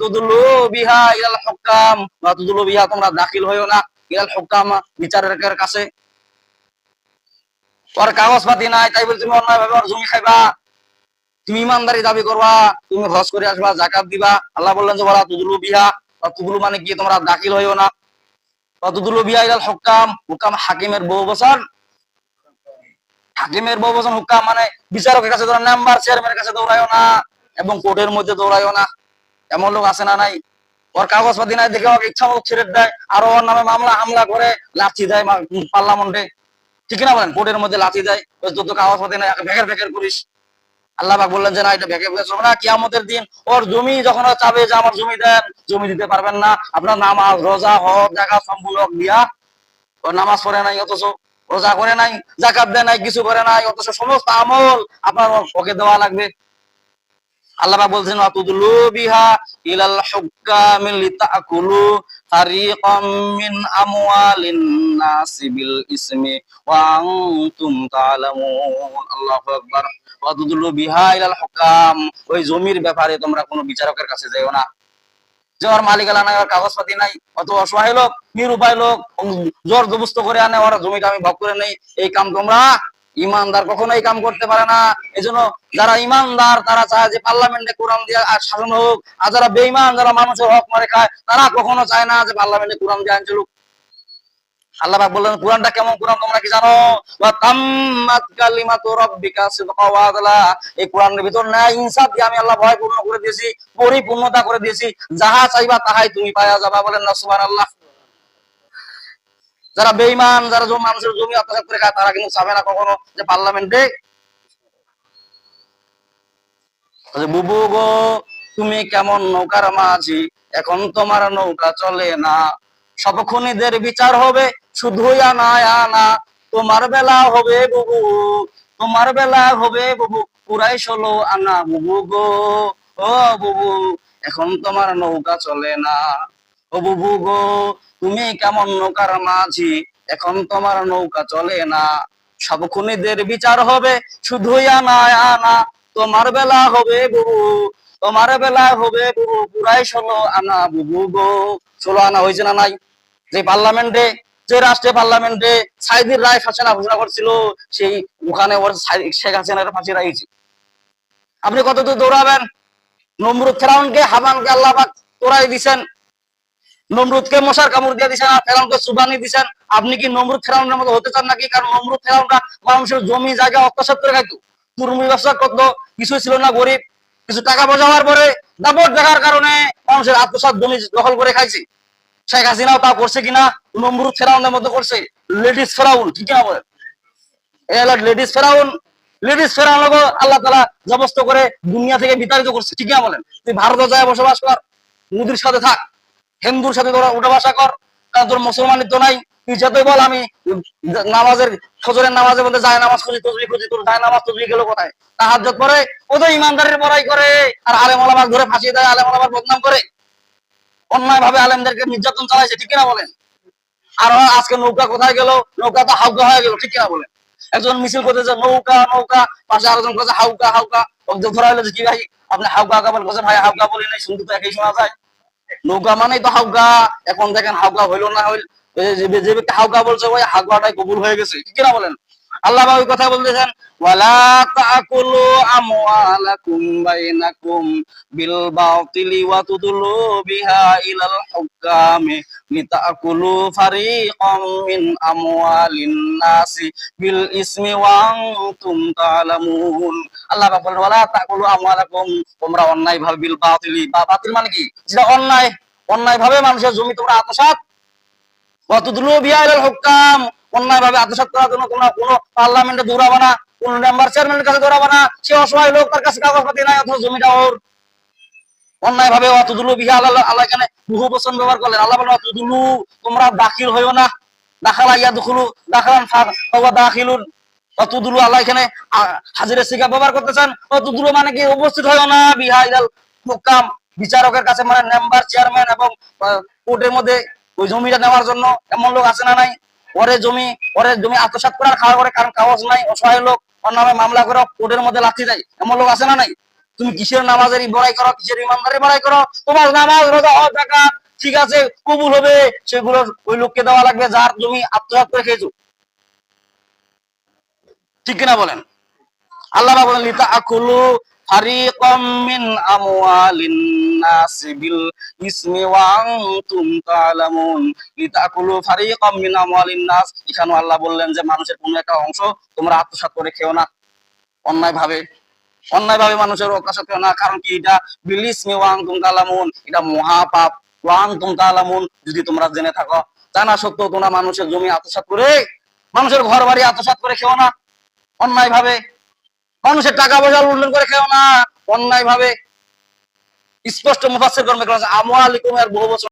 তুদুল্লু তুদুল্লু তোমরা দাখিল না। হুকাম বিচারকের কাছে। ওর কাগজ পাতি নাই, তাই বলে তুমি অন্যায় ভাবে জমি খাইবা। তুমি ইমানদারি দাবি করবা, তুমি হজ করে আসবা, জাকাত দিবা। আল্লাহ বললেন যে বলা তুদুলু বিহা বা তুদুলু মানে কি? তোমরা দাখিল হইও না বা তুদুলু বিহা ইলাল মানে কোর্টের মধ্যে না। এমন লোক আছে না নাই? ওর নাই দেখে ইচ্ছা ছেড়ে দেয়, আর ওর নামে মামলা, হামলা করে লাঠি দেয় পার্লামেন্টে ঠিক না বলেন? কোর্টের মধ্যে লাঠি দেয় যত কাগজপাতি নাই ভেকের ভেকের করিস। আল্লাহ পাক বললেন যে, না, এটা ভেকে ভেকে চলবে না। কিয়ামতের দিন ওর জমি যখন চাবে যে, আমার জমি দেন, জমি দিতে পারবেন না। আপনার নামাজ, রোজা হক জায়গা সম্পূর্ণ দিয়া ওর নামাজ পড়ে নাই, অথচ রোজা করে নাই, জাকাত দেয় নাই, কিছু করে নাই, অথচ সমস্ত আমল আপনার ওকে দেওয়া লাগবে। আল্লাহ বলছেন আতুদুলু বিহা ইলাল হুক্কামি লিতাকুলু ফারিকাম মিন আমওয়ালিন নাসি বিল ইসমি ওয়া আনতুম তাআলামুন। আল্লাহু আকবার। আতুদুলু বিহা ওই জমির ব্যাপারে তোমরা কোনো বিচারকের কাছে যাইও না। যে মালিক আলা নাই ওর কাগজপাতি নাই অত অসহায় লোক, নিরুপায় লোক জোর জবস্ত করে আনে, ওরা জমিটা আমি ভোগ করে নেই, এই কাম তোমরা ইমানদার কখনো এই কাম করতে পারে না। এই জন্য যারা ইমানদার, তারা চায় যে পার্লামেন্টে কোরআন দিয়ে শাসন হোক। আর যারা বেইমান যারা মানুষের হক মারে খায়, তারা কখনো চায় না যে পার্লামেন্টে কোরআন দিয়ে আইন চলুক। আল্লাহ বললেন, কোরআনটা কেমন কোরআন তোমরা কি জানো? ওয়া তাম্মাত কালিমাতু রাব্বিকা সিদকা ওয়া আদলা। এই কোরআনের ভিতর ন্যায় ইনসাফ দিয়ে আমি আল্লাহ ভয় পূর্ণ করে দিয়েছি, পরিপূর্ণতা করে দিয়েছি। যাহা চাইবা তাহাই তুমি পাওয়া যাবা বলেন না, সুবহানাল্লাহ। যারা বেঈমান, যারা মানুষের জমি অত্যাচার করে খায়, তারা কিন্তু চাবে না কখনো যে পার্লামেন্টে বুবু গো, তুমি কেমন নৌকার মাঝি? এখন তোমার নৌকা চলে না। সব খুনিদের বিচার হবে, শুধুই আনা আনা। তোমার বেলা হবে বুবু, তোমার বেলা হবে বুবু। পুরাই ষোলো আনা বুবু গো। ও বুবু, এখন তোমার নৌকা চলে না। ও বুবু গো তুমি কেমন নৌকার মাঝি? এখন তোমার নৌকা চলে না। সব খুনিদের বিচার হবে, শুধুই আনা আনা। তোমার বেলা হবে বুবু, তোমার বেলা হবে বুবু, পুরাই ষোলো আনা বুবু গো। ষোলো আনা হয়েছে না নাই? যে পার্লামেন্টে, যে রাষ্ট্রীয় পার্লামেন্টে সাইদির রায় ফাঁসিনা ঘোষণা করছিল, সেই ওখানে ওর শেখ হাসিনার ফাঁসি রাখছে আপনি কত দূর দৌড়াবেন? নমরুদ ফেরাউনকে, হামানকে আল্লাহ তোরাই দিছেন। নমরুদকে মশার কামড় দিয়ে দিছেন, আর ফেরাউনকে সুবানি দিছেন। আপনি কি নমরুদ ফেরাউনের মতো হতে চান নাকি? কারণ নমরুদ ফেরাউনরা মানুষের জমি, জায়গা অত্যাচার করে খাইতো। তুরমি ব্যবসা করতো কিছু ছিল না গরিব। কিছু টাকা হওয়ার পরে দাপট দেখার কারণে মানুষের আত্মসাৎ জমি দখল করে খাইছে। শেখ হাসিনাও তা করছে কিনা, নমরুদ ফেরাউনের মতো করছে। লেডিস ফেরাউন ঠিক কিনা বলেন? এই লেডিস ফেরাউন। লেডিস ফেরাউন আল্লাহ তালা জবস্ত করে দুনিয়া থেকে বিতাড়িত করছে ঠিক কিনা বলেন? তুই ভারতে যায় বসবাস কর, মোদির সাথে থাক। হিন্দুর সাথে তোরা উঠা বসা কর, কারণ তোর মুসলমানের তো নাই। তুই যতই বল, আমি নামাজের, ফজরের নামাজের মধ্যে যায় নামাজ খুঁজি, তসবি খুঁজি, তোর যায় নামাজ, তসবি গেল কোথায়? তাহাজ্জত পরে, ও তো ইমানদারের বড়াই করে, আর আলেম ওলামার ধরে ফাঁসিয়ে দেয় আলেম ওলামার বদনাম করে। অন্যায় ভাবে আলেমদেরকে নির্যাতন চালাইছে, ঠিক কিনা বলেন? আর আজকে নৌকা কোথায় গেল? নৌকা তো হাউকা হয়ে গেল, ঠিক কিনা বলেন? একজন মিছিল করতেছে, নৌকা নৌকা, পাশে আরেকজন করছে হাউকা হাউকা। ধরা হলো যে কি ভাই? আপনি হাউকা হাউকা বলছেন ভাই, হাউকা বলি নাই, শুনতে তো একই শোনা যায়। নৌকা মানেই তো হাউকা এখন দেখেন হাউকা হইল না হইল যে হাউকা বলছে ওই হাউকাটাই কবুল হয়ে গেছে। কিনা বলেন? আল্লাহ ওই কথা বলতেছেন, ওয়ালা তাকুলু আমওয়ালাকুম বাইনাকুম বিল বাতিলি ওয়া তুদলু বিহা ইলাল হুকামি লিতাকুলু মিন আমওয়ালিন নাসি বিল ইসমি ওয়া আনতুম আল্লাহ পাক বলেন, ওয়ালা তাকুলু আমওয়ালাকুম, তোমরা অন্যায় ভাবে বিল বাতিলি, বা বাতিল মানে কি? যেটা অন্যায় ভাবে মানুষের জমি তোমরা আত্মসাৎ। অতদুলু বিয়াইল হুকাম অন্যায় ভাবে আত্মসাৎ করার জন্য তোমরা কোনো পার্লামেন্টে দৌড়াবে না, কোন মেম্বার চেয়ারম্যানের কাছে দৌড়াবে না, সে অসহায় লোক তার কাছে কাগজপাতি নাই, অথচ জমিটা ওর। অন্যায় ভাবে অতদুলু বিহা আল্লাহ আল্লাহ এখানে বহু বচন ব্যবহার করলেন। আল্লাহ বলেন অতদুলু তোমরা দাখিল হইও না। দাখালা ইয়া দুখুলু দাখালান দাখিলুন। অতদুলু আল্লাহ এখানে হাজিরের শিকা ব্যবহার করতেছেন। অতদুলু মানে কি? উপস্থিত হইও না বিহা ইলাল হুকাম। বিচারকের কাছে মানে মেম্বার চেয়ারম্যান এবং কোর্টের মধ্যে ওই জমিটা নেওয়ার জন্য এমন লোক আছে না নাই? ওরে জমি ওরে জমি আত্মসাৎ করার খাওয়া করে কারণ কাগজ নাই, অসহায় লোক ওর নামে মামলা করে, কোর্টের মধ্যে লাথি দেয়, এমন লোক আছে না নাই? তুমি কিসের নামাজের বড়াই করো, কিসের ইমানদারি বড়াই করো? তোমার নামাজ রোজা হজ জাকাত ঠিক আছে, কবুল হবে সেগুলো ওই লোককে দেওয়া লাগবে যার জমি আত্মসাৎ করে খেয়েছো। ঠিক কিনা বলেন? আল্লাহ বলেন লিতা আকুলু ফারিকাম মিন আমওয়ালিন নাস বিল ইসমি ওয়া আনতুম তাআলামুন লিতা ফারিকাম মিন আমওয়ালিন নাস। এখানে আল্লাহ বললেন যে, মানুষের কোনো একটা অংশ তোমরা আত্মসাৎ করে খেও না। অন্যায় ভাবে অন্যায় ভাবে মানুষের খেও না। কারণ কি? এটা বিল ইসমি ওয়া আনতুম তাআলামুন। এটা মহা পাপ ওয়া আনতুম যদি তোমরা জেনে থাকো। জানা সত্ত্বেও তোমরা মানুষের জমি আত্মসাৎ করে, মানুষের ঘর বাড়ি আত্মসাৎ করে খেও না। অন্যায় ভাবে মানুষের টাকা পয়সা লুণ্ঠন করে খেও না অন্যায় ভাবে স্পষ্ট মুফাসের কর্মে আমি বহু বছর